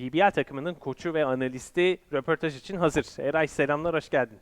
BBL takımının koçu ve analisti röportaj için hazır. Eray selamlar, hoş geldin.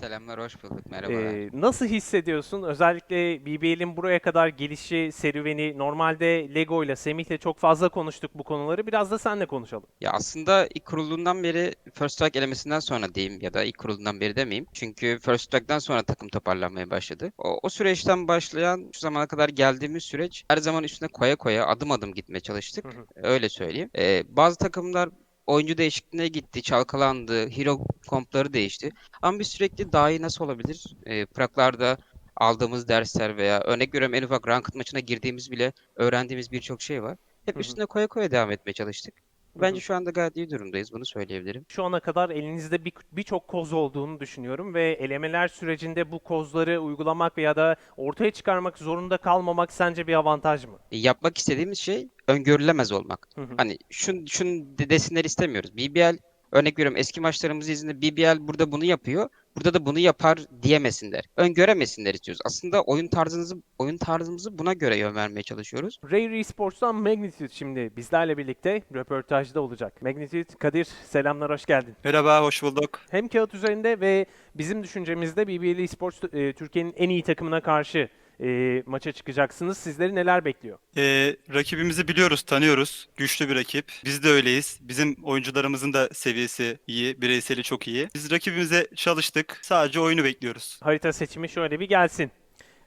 Selamlar, hoş bulduk. Merhaba. Ee, nasıl hissediyorsun? Özellikle BBL'in buraya kadar gelişi, serüveni, normalde Lego ile Semih'le çok fazla konuştuk bu konuları. Biraz da seninle konuşalım. Ya aslında ilk kurulduğundan beri First Strike elemesinden sonra diyeyim ya da ilk kurulduğundan beri demeyeyim. Çünkü First Strike'dan sonra takım toparlanmaya başladı. O, o süreçten başlayan şu zamana kadar geldiğimiz süreç her zaman üstüne koya koya adım adım gitmeye çalıştık. Hı hı. Öyle söyleyeyim. Ee, bazı takımlar oyuncu değişikliğine gitti, çalkalandı, hero kompları değişti. Ama biz sürekli daha iyi nasıl olabilir? Ee, Prag'larda aldığımız dersler veya örnek veriyorum en ufak ranked maçına girdiğimiz bile öğrendiğimiz birçok şey var. Hep üstüne koya koya devam etmeye çalıştık. Bence şu anda gayet iyi durumdayız. Bunu söyleyebilirim. Şu ana kadar elinizde bir- birçok koz olduğunu düşünüyorum ve elemeler sürecinde bu kozları uygulamak veya da ortaya çıkarmak zorunda kalmamak sence bir avantaj mı? E, Yapmak istediğimiz şey öngörülemez olmak. Hı hı. Hani şun, şun de- desinler istemiyoruz. BBL örnek veriyorum eski maçlarımızı izinde BBL burada bunu yapıyor. Burada da bunu yapar diyemesinler. Öngöremesinler istiyoruz. Aslında oyun tarzınızı oyun tarzımızı buna göre yön vermeye çalışıyoruz. Rare Esports'tan Magnitude şimdi bizlerle birlikte röportajda olacak. Magnitude, Kadir selamlar, hoş geldin. Merhaba, hoş bulduk. Hem kağıt üzerinde ve bizim düşüncemizde BBL Esports e, Türkiye'nin en iyi takımına karşı e, maça çıkacaksınız. Sizleri neler bekliyor? Ee, rakibimizi biliyoruz, tanıyoruz. Güçlü bir rakip. Biz de öyleyiz. Bizim oyuncularımızın da seviyesi iyi, bireyseli çok iyi. Biz rakibimize çalıştık. Sadece oyunu bekliyoruz. Harita seçimi şöyle bir gelsin.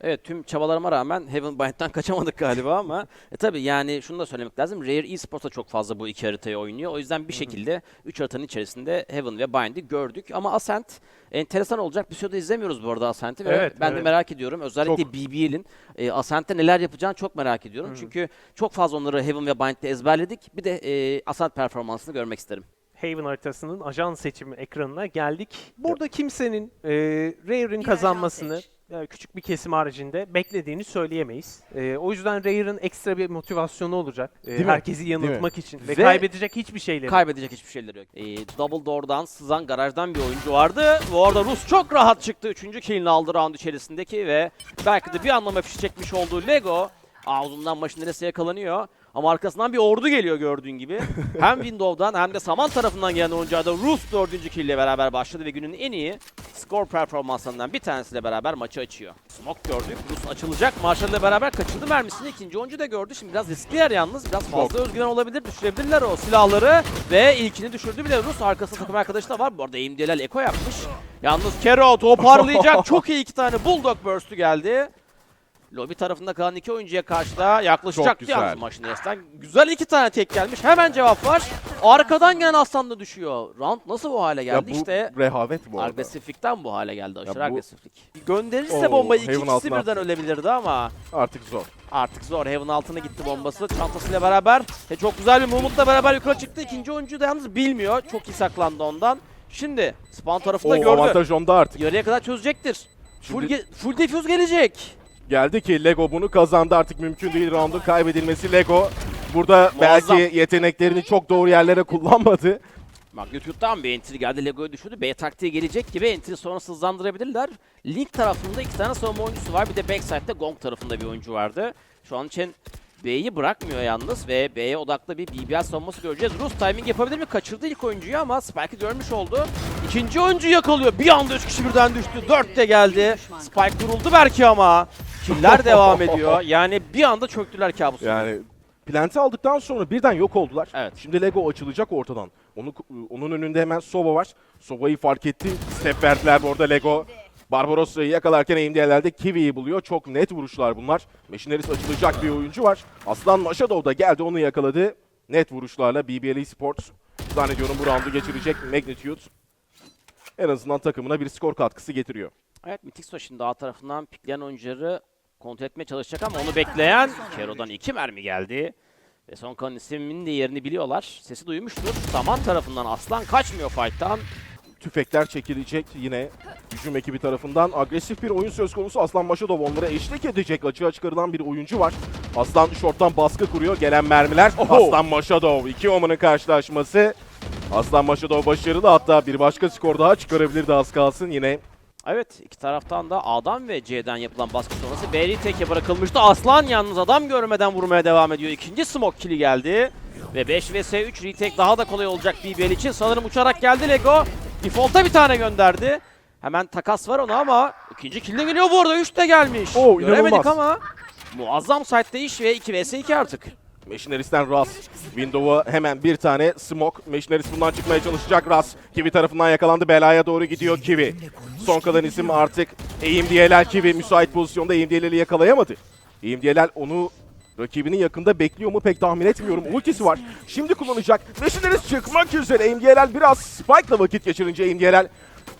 Evet tüm çabalarıma rağmen Heaven Bind'den kaçamadık galiba ama e tabi yani şunu da söylemek lazım. Rare Esports da çok fazla bu iki haritayı oynuyor. O yüzden bir şekilde 3 haritanın içerisinde Heaven ve Bind'i gördük. Ama Ascent enteresan olacak. Bir sürede izlemiyoruz bu arada Ascent'i ve Evet, ben de evet. merak ediyorum. Özellikle BBL'in e, Ascent'te neler yapacağını çok merak ediyorum. Çünkü çok fazla onları Heaven ve Bind'de ezberledik. Bir de e, Ascent performansını görmek isterim. Haven haritasının ajan seçimi ekranına geldik. Burada kimsenin e, Rare'ın kazanmasını küçük bir kesim haricinde beklediğini söyleyemeyiz. E, o yüzden Rare'ın ekstra bir motivasyonu olacak. e, Değil mi? herkesi yanıltmak için ve, Ve kaybedecek hiçbir şeyleri. Kaybedecek hiçbir şeyleri yok. Ee, Double Door'dan sızan garajdan bir oyuncu vardı. Bu arada Rus çok rahat çıktı. Üçüncü killini aldı round içerisindeki ve belki de bir anlama fişi çekmiş olduğu Lego ağzından maşın neresi yakalanıyor. Ama arkasından bir ordu geliyor gördüğün gibi. hem Windows'dan hem de Saman tarafından gelen oyuncular da Rus dördüncü kill ile beraber başladı ve günün en iyi skor performanslarından bir tanesiyle beraber maçı açıyor. Smoke gördük. Rus açılacak. Marshall ile beraber kaçırdı mermisini. İkinci oyuncu da gördü. Şimdi biraz riskli yer yalnız. Biraz fazla özgüven olabilir. Düşürebilirler o silahları. Ve ilkini düşürdü bile Rus. Arkasında takım arkadaşı da var. Bu arada aim Delal Eko yapmış. Yalnız Kero toparlayacak. Çok iyi iki tane Bulldog Burst'ü geldi. Lobi tarafında kalan iki oyuncuya karşı da yaklaşacaktı güzel. yalnız Maşines'ten. Güzel iki tane tek gelmiş. Hemen cevap var. Arkadan gelen Aslan da düşüyor. Round nasıl bu hale Ya geldi? bu işte rehavet bu arada. agresiflikten bu hale geldi. Aşırı bu- agresiflik. Gönderirse Oo, bombayı Heaven altına birden attı. ölebilirdi ama Artık zor. artık zor. Heaven altına gitti bombası. Çantasıyla beraber. Ve çok güzel bir movement'la beraber yukarı çıktı. İkinci oyuncu da yalnız bilmiyor. Çok iyi saklandı ondan. Şimdi spawn tarafında gördü. avantaj onda artık. Yarıya kadar çözecektir. Full, Şimdi- ge- full defuse gelecek. Geldi ki Lego bunu kazandı artık mümkün değil roundun kaybedilmesi Lego. Burada Muazzam. belki yeteneklerini çok doğru yerlere kullanmadı. Magnitude'dan bir entry geldi. Lego'yu düşürdü. B taktiği gelecek gibi entry sonrası hızlandırabilirler. Link tarafında iki tane savunma oyuncusu var. Bir de backside'de Gong tarafında bir oyuncu vardı. Şu an için B'yi bırakmıyor yalnız ve B'ye odaklı bir BBL savunması göreceğiz. Rus timing yapabilir mi? Kaçırdı ilk oyuncuyu ama Spike'ı görmüş oldu. İkinci oyuncu yakalıyor. Bir anda üç kişi birden düştü. Dört de geldi. Spike vuruldu belki ama. Killer devam ediyor. Yani bir anda çöktüler kabus. Yani Plant'i aldıktan sonra birden yok oldular. Evet. Şimdi Lego açılacak ortadan. Onu, onun önünde hemen Sova var. Sova'yı fark etti. Step verdiler bu arada Lego. Barbarossa'yı yakalarken AMD'lerde Kiwi'yi buluyor. Çok net vuruşlar bunlar. Machineris açılacak bir oyuncu var. Aslan Maşadov da geldi onu yakaladı. Net vuruşlarla BBL Sports zannediyorum bu roundu geçirecek Magnitude. En azından takımına bir skor katkısı getiriyor. Evet Mythixo şimdi A tarafından pikleyen oyuncuları kontrol etmeye çalışacak ama onu bekleyen Kero'dan iki mermi geldi. Ve son kalan ismin de yerini biliyorlar. Sesi duymuştur. Saman tarafından Aslan kaçmıyor fight'tan. tüfekler çekilecek yine hücum ekibi tarafından. Agresif bir oyun söz konusu. Aslan Maşadov onlara eşlik edecek. Açığa çıkarılan bir oyuncu var. Aslan şorttan baskı kuruyor. Gelen mermiler. Aslan Maşadov. iki Oman'ın karşılaşması. Aslan Maşadov başarılı. Hatta bir başka skor daha çıkarabilirdi az kalsın. Yine Evet iki taraftan da A'dan ve C'den yapılan baskı sonrası B'li teke bırakılmıştı. Aslan yalnız adam görmeden vurmaya devam ediyor. İkinci smoke kill'i geldi. Ve 5 vs 3 retake daha da kolay olacak BBL için. Sanırım uçarak geldi Lego. Default'a bir tane gönderdi. Hemen takas var ona ama ikinci kill de geliyor bu arada. 3 de gelmiş. Oo, Göremedik inanılmaz. ama muazzam site'de iş ve 2 vs 2 artık. Machineris'ten Ras. Window'a hemen bir tane smoke. Machineris bundan çıkmaya çalışacak Ras. Kiwi tarafından yakalandı. Belaya doğru gidiyor Kiwi. Son kalan isim artık AMD'ler Kiwi. Müsait pozisyonda AMD'leri yakalayamadı. AMD'ler onu rakibinin yakında bekliyor mu pek tahmin etmiyorum. Ultisi var. Şimdi kullanacak. Machineris çıkmak üzere. AMD'ler biraz Spike'la vakit geçirince AMD'ler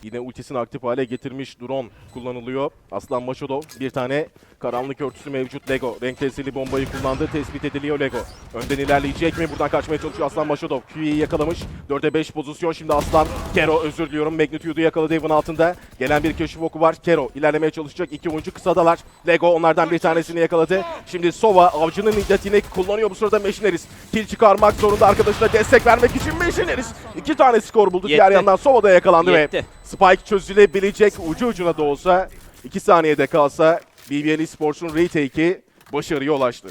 Yine ultisini aktif hale getirmiş drone kullanılıyor. Aslan Maşodov bir tane karanlık örtüsü mevcut Lego. Renk tesirli bombayı kullandı. Tespit ediliyor Lego. Önden ilerleyecek mi? Buradan kaçmaya çalışıyor Aslan Maşodov. Q'yi yakalamış. 4'e 5 pozisyon. Şimdi Aslan Kero özür diliyorum. Magnitude'u yakaladı evin altında. Gelen bir keşif oku var. Kero ilerlemeye çalışacak. İki oyuncu kısadalar. Lego onlardan bir tanesini yakaladı. Şimdi Sova avcının iddetini kullanıyor bu sırada Machineris. Kill çıkarmak zorunda arkadaşına destek vermek için Machineris. İki tane skor buldu. Diğer Yetti. yandan Sova da yakalandı ve Yetti. Spike çözülebilecek ucu ucuna da olsa 2 saniyede kalsa BBL Esports'un retake'i başarıya ulaştı.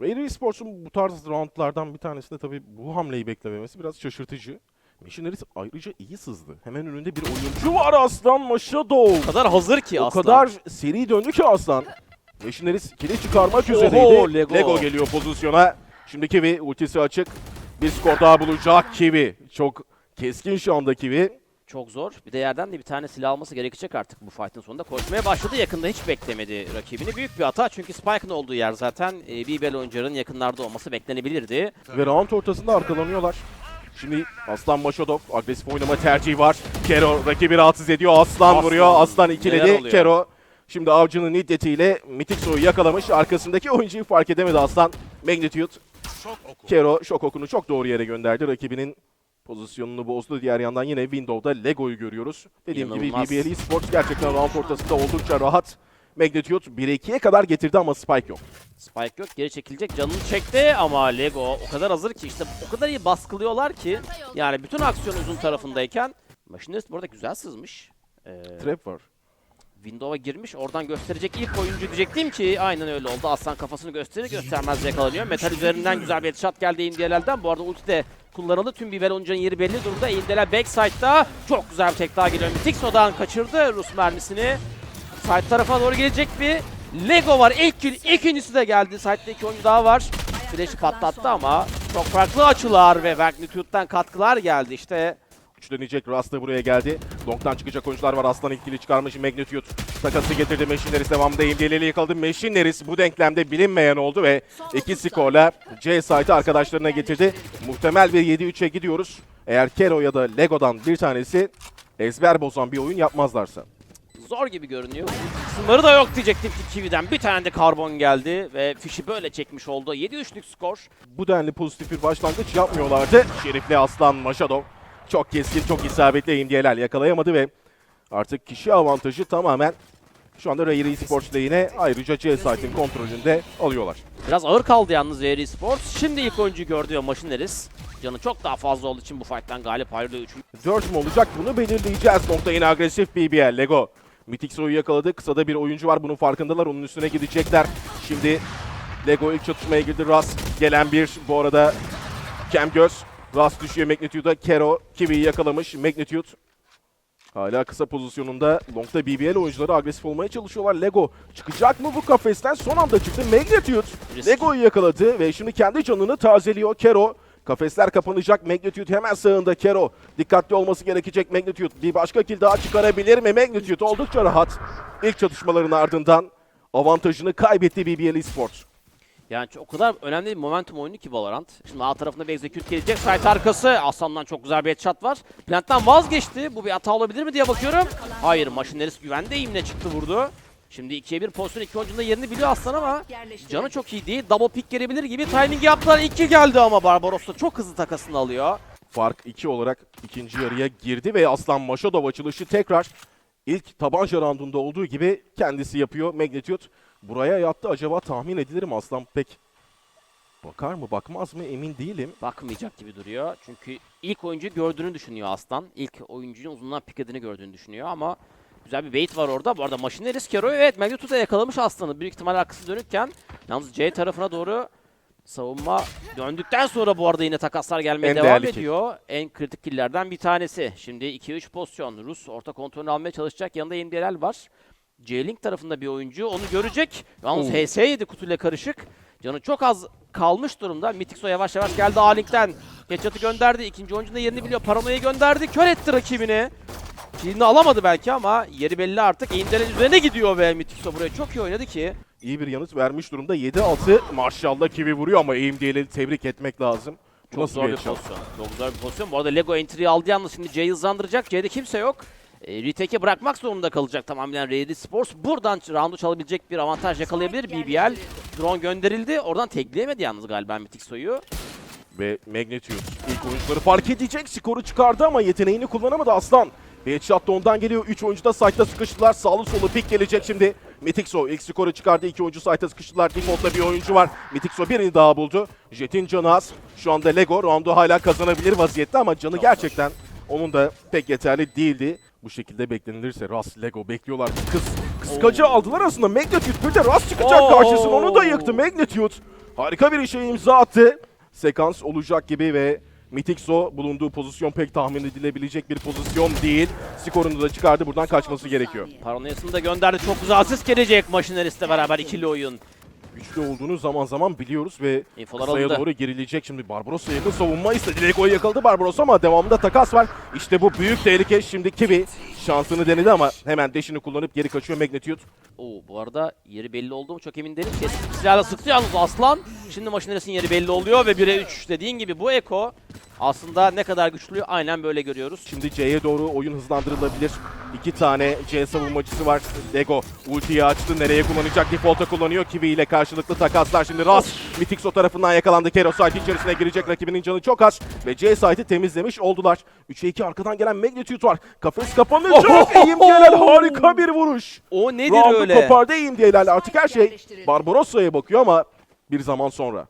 Raider Esports'un bu tarz roundlardan bir tanesinde tabii bu hamleyi beklememesi biraz şaşırtıcı. Missionaries ayrıca iyi sızdı. Hemen önünde bir oyuncu var Aslan Maşadov. O kadar hazır ki O Aslan. kadar seri döndü ki Aslan. Missionaries kili çıkarmak Oho, üzereydi. Lego. Lego geliyor pozisyona. Şimdi Kiwi ultisi açık. Bir skor daha bulacak Kiwi. Çok keskin şu anda Kiwi. Çok zor. Bir de yerden de bir tane silah alması gerekecek artık bu fight'ın sonunda. Koşmaya başladı. Yakında hiç beklemedi rakibini. Büyük bir hata çünkü Spike'ın olduğu yer zaten e, BBL oyuncuların yakınlarda olması beklenebilirdi. Ve round ortasında arkalanıyorlar. Şimdi Aslan Maşodov agresif oynama tercihi var. Kero rakibi rahatsız ediyor. Aslan, Aslan. vuruyor. Aslan ikiledi. Kero şimdi avcının iddetiyle Mitik Soy'u yakalamış. Arkasındaki oyuncuyu fark edemedi Aslan. Magnitude. Kero şok okunu çok doğru yere gönderdi. Rakibinin pozisyonunu bozdu. Diğer yandan yine Window'da Lego'yu görüyoruz. Dediğim İnanılmaz. gibi BBL Esports gerçekten round ortasında oldukça rahat. Magnitude 1'e 2'ye kadar getirdi ama Spike yok. Spike yok. Geri çekilecek. Canını çekti ama Lego o kadar hazır ki işte o kadar iyi baskılıyorlar ki yani bütün aksiyon uzun tarafındayken Machinist bu arada güzel sızmış. Ee, Trap var. Windows'a girmiş. Oradan gösterecek ilk oyuncu diyecektim ki aynen öyle oldu. Aslan kafasını gösterir göstermez yakalanıyor. Metal üzerinden güzel bir headshot geldi Indialer'den. Bu arada ulti de kullanıldı. Tüm biber oyuncunun yeri belli durumda. Indialer backside'da çok güzel bir tek daha geliyor. Tixo'dan kaçırdı Rus mermisini. Side tarafa doğru gelecek bir Lego var. İlk kill, ikincisi de geldi. Side'de iki oyuncu daha var. Flash'ı patlattı ama çok farklı açılar ve Magnitude'dan katkılar geldi. İşte Güçlenecek Rast da buraya geldi. Long'dan çıkacak oyuncular var. Aslan ikili çıkarmış. Magnitude takası getirdi. Machineris devamında imdiyeliği yakaladı. Machineris bu denklemde bilinmeyen oldu ve iki skorla C site'ı arkadaşlarına getirdi. Muhtemel bir 7-3'e gidiyoruz. Eğer Kero ya da Lego'dan bir tanesi ezber bozan bir oyun yapmazlarsa. zor gibi görünüyor. Kısımları da yok diyecektim ki Kiwi'den. Bir tane de karbon geldi ve fişi böyle çekmiş oldu. 7-3'lük skor. Bu denli pozitif bir başlangıç yapmıyorlardı. Şerifli Aslan Maşadov çok keskin, çok isabetli imdiyeler yakalayamadı ve artık kişi avantajı tamamen şu anda Raider Esports lehine ayrıca C site'in kontrolünde alıyorlar. Biraz ağır kaldı yalnız Veri Sports. Şimdi ilk oyuncuyu gördü ve Machineris. Canı çok daha fazla olduğu için bu fight'tan galip ayrılıyor. Üçüncü 4 mü olacak bunu belirleyeceğiz. Nokta yine agresif BBL Lego. Mythic Soy'u yakaladı. Kısada bir oyuncu var. Bunun farkındalar. Onun üstüne gidecekler. Şimdi Lego ilk çatışmaya girdi. Ras gelen bir bu arada Cam Göz. Ras düşüyor Magnitude'a. Kero Kiwi'yi yakalamış. Magnitude hala kısa pozisyonunda. Long'da BBL oyuncuları agresif olmaya çalışıyorlar. Lego çıkacak mı bu kafesten? Son anda çıktı. Magnitude. Lego'yu yakaladı ve şimdi kendi canını tazeliyor. Kero Kafesler kapanacak. Magnitude hemen sağında Kero. Dikkatli olması gerekecek Magnitude. Bir başka kill daha çıkarabilir mi? Magnitude oldukça rahat. İlk çatışmaların ardından avantajını kaybetti BBL Esports. Yani o kadar önemli bir momentum oyunu ki Valorant. Şimdi A tarafında bir execute gelecek. Site arkası. Aslan'dan çok güzel bir headshot var. Plant'tan vazgeçti. Bu bir hata olabilir mi diye bakıyorum. Hayır Machineris güvende eğimle çıktı vurdu. Şimdi 2'ye 1 pozisyon iki oyuncunun da yerini biliyor Aslan ama canı çok iyi değil. Double pick gelebilir gibi timing yaptılar. İlk kill geldi ama Barbaros da çok hızlı takasını alıyor. Fark 2 olarak ikinci yarıya girdi ve Aslan Maşadov açılışı tekrar ilk tabanca roundunda olduğu gibi kendisi yapıyor. Magnitude buraya yattı. Acaba tahmin edilir mi Aslan pek bakar mı bakmaz mı emin değilim. Bakmayacak gibi duruyor. Çünkü ilk oyuncuyu gördüğünü düşünüyor Aslan. İlk oyuncunun uzundan piklediğini gördüğünü düşünüyor ama güzel bir bait var orada. Bu arada Machineris Kero'yu evet Magnitude'a yakalamış Aslan'ı. Büyük ihtimal arkası dönükken yalnız C tarafına doğru Savunma döndükten sonra bu arada yine takaslar gelmeye En devam değerli kill. ediyor. En kritik killerden bir tanesi. Şimdi 2-3 pozisyon. Rus orta kontrolünü almaya çalışacak. Yanında MDLL var. J-Link tarafında bir oyuncu onu görecek. Yalnız Oo. HS yedi kutuyla karışık. Canı çok az kalmış durumda. Mythixo yavaş yavaş geldi A-Link'ten. Headshot'ı gönderdi. İkinci oyuncunun da yerini biliyor. Paranoya gönderdi. Kör etti rakibini. Killini alamadı belki ama yeri belli artık. Eğimlerin üzerine gidiyor ve Mythixo buraya çok iyi oynadı ki. İyi bir yanıt vermiş durumda. 7-6 maşallah Kiwi vuruyor ama aim diyeleri tebrik etmek lazım. Çok Nasıl zor bir pozisyon. Çok zor bir pozisyon. Bu arada Lego entry'yi aldı yalnız şimdi C'yi hızlandıracak. C'de kimse yok. E, retake'e bırakmak zorunda kalacak tamamen Raider Sports. Buradan roundu çalabilecek bir avantaj yakalayabilir BBL. Drone gönderildi. Oradan tekleyemedi yalnız galiba Mythixo'yu. Ve Magnetius ilk oyuncuları fark edecek. Skoru çıkardı ama yeteneğini kullanamadı Aslan. Bir headshot da ondan geliyor. 3 oyuncu da site'da sıkıştılar. Sağlı solu pik gelecek şimdi. Mythixo ilk skoru çıkardı. 2 oyuncu site'da sıkıştılar. Default'ta bir oyuncu var. Mythixo birini daha buldu. Jet'in canı az. Şu anda Lego roundu hala kazanabilir vaziyette ama canı gerçekten onun da pek yeterli değildi. Bu şekilde beklenilirse Ras, Lego bekliyorlar. Kız, kıskacı aldılar aslında. Magnitude bir de Ras çıkacak Oo. karşısına. Onu da yıktı Magnitude. Harika bir işe imza attı. Sekans olacak gibi ve Mythixo bulunduğu pozisyon pek tahmin edilebilecek bir pozisyon değil. Skorunu da çıkardı. Buradan kaçması gerekiyor. Paranoyasını da gönderdi. Çok güzel asist gelecek Machineris'le beraber ikili oyun. Güçlü olduğunu zaman zaman biliyoruz ve İnfolar kısaya alındı. doğru gerilecek. Şimdi Barbarossa yakın savunma istedi. Lego'yu yakaladı Barbarossa ama devamında takas var. İşte bu büyük tehlike. Şimdi Kiwi şansını denedi ama hemen deşini kullanıp geri kaçıyor Magnitude. Oo bu arada yeri belli oldu mu çok emin değilim. Keskin bir silahla sıktı yalnız Aslan. Şimdi Machineris'in yeri belli oluyor ve 1'e 3 dediğin gibi bu Eko aslında ne kadar güçlü aynen böyle görüyoruz. Şimdi C'ye doğru oyun hızlandırılabilir. İki tane C savunmacısı var. Lego ultiyi açtı. Nereye kullanacak? Default'a kullanıyor. Kiwi ile karşılıklı takaslar. Şimdi Ras Mythixo tarafından yakalandı. Kero site içerisine girecek. Rakibinin canı çok az. Ve C site'i temizlemiş oldular. 3'e 2 arkadan gelen Magnitude var. Kafes kapanacak. Eğim gelen harika bir vuruş. O nedir Round'u öyle? kopardı Eğim Gelen. Artık her şey Barbarossa'ya bakıyor ama bir zaman sonra.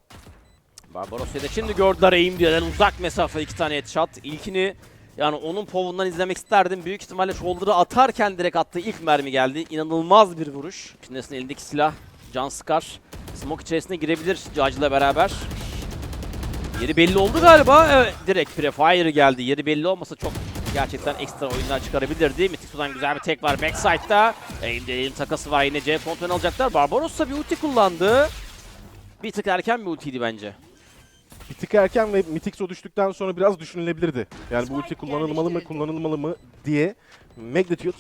Barbarossa'yı da şimdi gördüler eğim diyorlar. Uzak mesafe iki tane headshot. İlkini yani onun povundan izlemek isterdim. Büyük ihtimalle shoulder'ı atarken direkt attığı ilk mermi geldi. İnanılmaz bir vuruş. Şimdisinin elindeki silah can sıkar. Smoke içerisine girebilir Judge'la beraber. Yeri belli oldu galiba. Evet, direkt prefire geldi. Yeri belli olmasa çok gerçekten ekstra oyunlar çıkarabilirdi. Mythicus'dan güzel bir tek var backside'da. Elimde elin takası var yine C kontrol alacaklar. Barbarossa bir ulti kullandı. Bir tık erken bir ultiydi bence. Bir tık erken ve Mythixo düştükten sonra biraz düşünülebilirdi. Yani bu ulti kullanılmalı mı, kullanılmalı mı diye. Magnitude.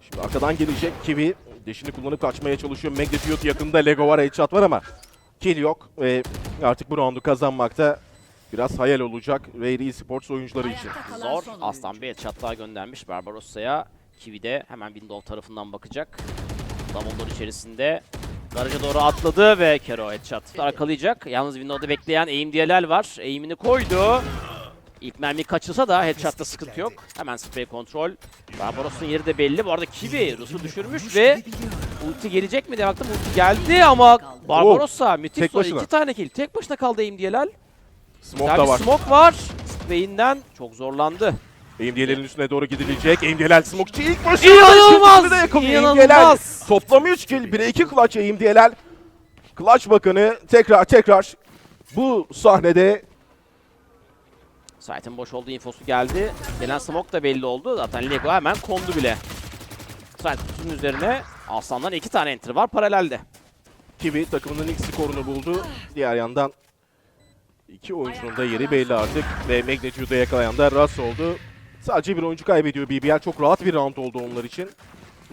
Şimdi arkadan gelecek Kiwi. Deşini kullanıp kaçmaya çalışıyor. Magnitude yakında Lego var, headshot var ama kill yok. Ve artık bu roundu kazanmakta biraz hayal olacak Rayleigh Sports oyuncuları için. Zor. Aslan bir headshot daha göndermiş Barbarossa'ya. Kiwi de hemen Window tarafından bakacak. Dumbledore içerisinde garaja doğru atladı ve Kero headshot arkalayacak. Yalnız Window'da bekleyen Aim DLL var. Aim'ini koydu. İlk mermi kaçırsa da headshot'ta sıkıntı yok. Hemen spray kontrol. Barbarossa'nın yeri de belli. Bu arada Kiwi Rus'u düşürmüş ve ulti gelecek mi diye baktım. Ulti geldi ama Barbarossa müthiş tek sonra başına. iki tane kill. Tek başına kaldı Aim DLL. Smoke da var. smoke var. Spray'inden çok zorlandı. AMD'lerin üstüne doğru gidilecek. AMD'ler smokeçi ilk başında. İnanılmaz! İnanılmaz! Toplam 3 kill. 1'e 2 clutch AMD'ler. Clutch Bakanı tekrar tekrar bu sahnede Site'in boş olduğu infosu geldi. Gelen smoke da belli oldu. Zaten Lego hemen kondu bile. Site kutusunun üzerine Aslan'dan iki tane enter var paralelde. Kiwi takımının ilk skorunu buldu. Diğer yandan iki oyuncunun da yeri belli artık. Ve Magnitude'u yakalayan da Russ oldu. Sadece bir oyuncu kaybediyor BBL. Çok rahat bir round oldu onlar için.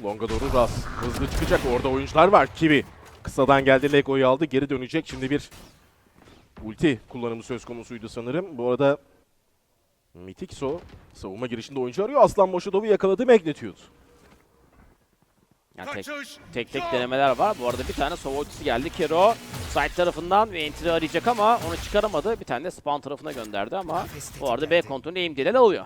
Longa doğru Russ. Hızlı çıkacak. Orada oyuncular var. Kiwi kısadan geldi. Lego'yu aldı. Geri dönecek. Şimdi bir ulti kullanımı söz konusuydu sanırım. Bu arada Mythixo savunma girişinde oyuncu arıyor. Aslan Boşadov'u yakaladı Magnitude. Yani tek, tek tek denemeler var. Bu arada bir tane sova ultisi geldi. Kero site tarafından ve entry arayacak ama onu çıkaramadı. Bir tane de spawn tarafına gönderdi ama bu arada B kontrolünü aim delay alıyor.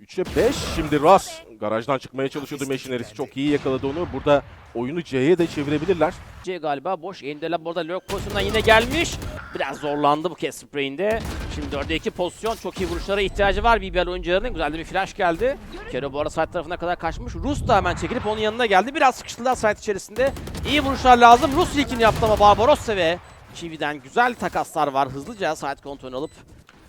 3'e 5 şimdi Ras garajdan çıkmaya çalışıyordu Machineries çok iyi yakaladı onu. Burada oyunu C'ye de çevirebilirler. C galiba boş. Endela burada lurk pozisyonundan yine gelmiş. Biraz zorlandı bu kez spreyinde. Şimdi 4'e 2 pozisyon. Çok iyi vuruşlara ihtiyacı var BBL oyuncularının. Güzel de bir flash geldi. Kero bu arada side tarafına kadar kaçmış. Rus da hemen çekilip onun yanına geldi. Biraz sıkıştılar side içerisinde. İyi vuruşlar lazım. Rus ilkini yaptı ama Barbarossa ve Kiwi'den güzel takaslar var. Hızlıca side kontrolünü alıp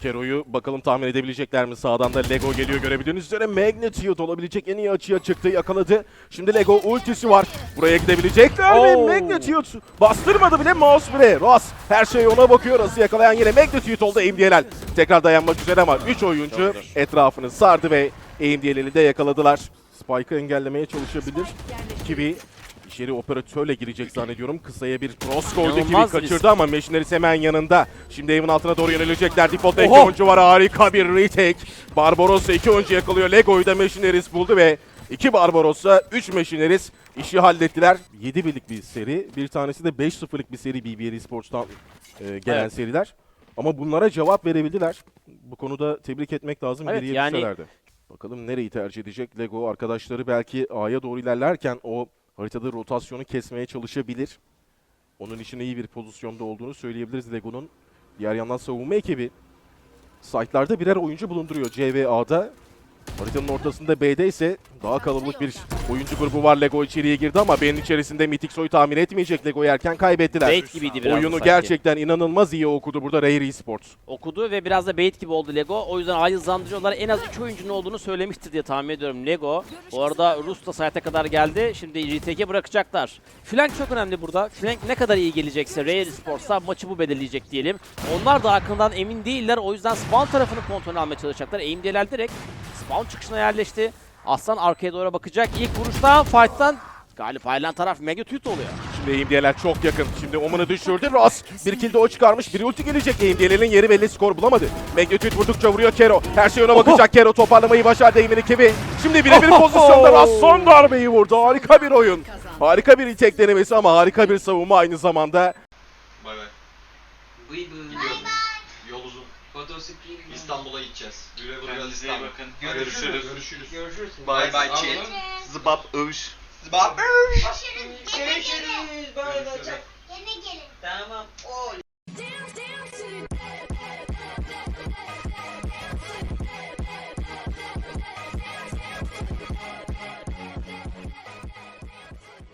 Kero'yu bakalım tahmin edebilecekler mi? Sağdan da Lego geliyor görebildiğiniz üzere. Magnitude olabilecek en iyi açıya çıktı yakaladı. Şimdi Lego ultisi var. Buraya gidebilecekler mi? Oo. Magnitude bastırmadı bile mouse bile. Ross her şey ona bakıyor. As'ı yakalayan yine Magnitude oldu AMD'ler. Tekrar dayanmak üzere ama 3 oyuncu etrafını sardı ve AMD'leri de yakaladılar. Spike'ı engellemeye çalışabilir. Kiwi içeri operatörle girecek zannediyorum. Kısaya bir cross koydu İnanılmaz kaçırdı risk. ama Machineries hemen yanında. Şimdi evin altına doğru yönelecekler. Default'ta iki oyuncu var. Harika bir retake. Barbarossa iki oyuncu yakalıyor. Lego'yu da Machineries buldu ve iki Barbarossa, üç Machineries işi hallettiler. 7 birlik bir seri. Bir tanesi de 5-0'lık bir seri BBL Esports'tan e, gelen Evet. seriler. Ama bunlara cevap verebildiler. Bu konuda tebrik etmek lazım. Evet, Geriye yani-. Bakalım nereyi tercih edecek Lego. Arkadaşları belki A'ya doğru ilerlerken o haritada rotasyonu kesmeye çalışabilir. Onun için iyi bir pozisyonda olduğunu söyleyebiliriz Lego'nun. Diğer yandan savunma ekibi site'larda birer oyuncu bulunduruyor C ve A'da. Haritanın ortasında B'de ise daha kalabalık bir oyuncu grubu var. Lego içeriye girdi ama B'nin içerisinde Mythic Soy tahmin etmeyecek. Lego'yu erken kaybettiler. bait gibiydi biraz Oyunu sanki. gerçekten inanılmaz iyi okudu burada Rare Esports. okudu ve biraz da bait gibi oldu Lego. O yüzden A'yı hızlandırıyorlar. En az 3 oyuncunun olduğunu söylemiştir diye tahmin ediyorum Lego. Bu arada Rus da site'e kadar geldi. Şimdi RTK'e bırakacaklar. Flank çok önemli burada. Flank ne kadar iyi gelecekse Rare Sports'a maçı bu belirleyecek diyelim. Onlar da hakkından emin değiller. O yüzden spawn tarafını kontrol almaya çalışacaklar. AMD'ler direkt spawn çıkışına yerleşti. Aslan arkaya doğru bakacak. İlk vuruştan, fight'tan galip ayrılan taraf Magnitude oluyor. Şimdi AMD'ler çok yakın. Şimdi Omen'ı düşürdü. Ross bir kill de o çıkarmış. Bir ulti gelecek. AMD'lerin yeri belli skor bulamadı. Magnitude vurdukça vuruyor Kero. Her şey ona bakacak. Kero toparlamayı başardı Emin'i Kivi. Şimdi birebir pozisyonda Ross son darbeyi vurdu. Harika bir oyun. Harika bir tek denemesi ama harika bir savunma aynı zamanda. Bay bay. Bıy bıy. İstanbul'a gideceğiz. Güle güle biraz iyi bakın. Görüşürüz. Görüşürüz. Görüşürüz. Bye bye chat. Zıbap övüş. Zıbap övüş. Görüşürüz. Bye bye. Gene gelin. Tamam. Oy.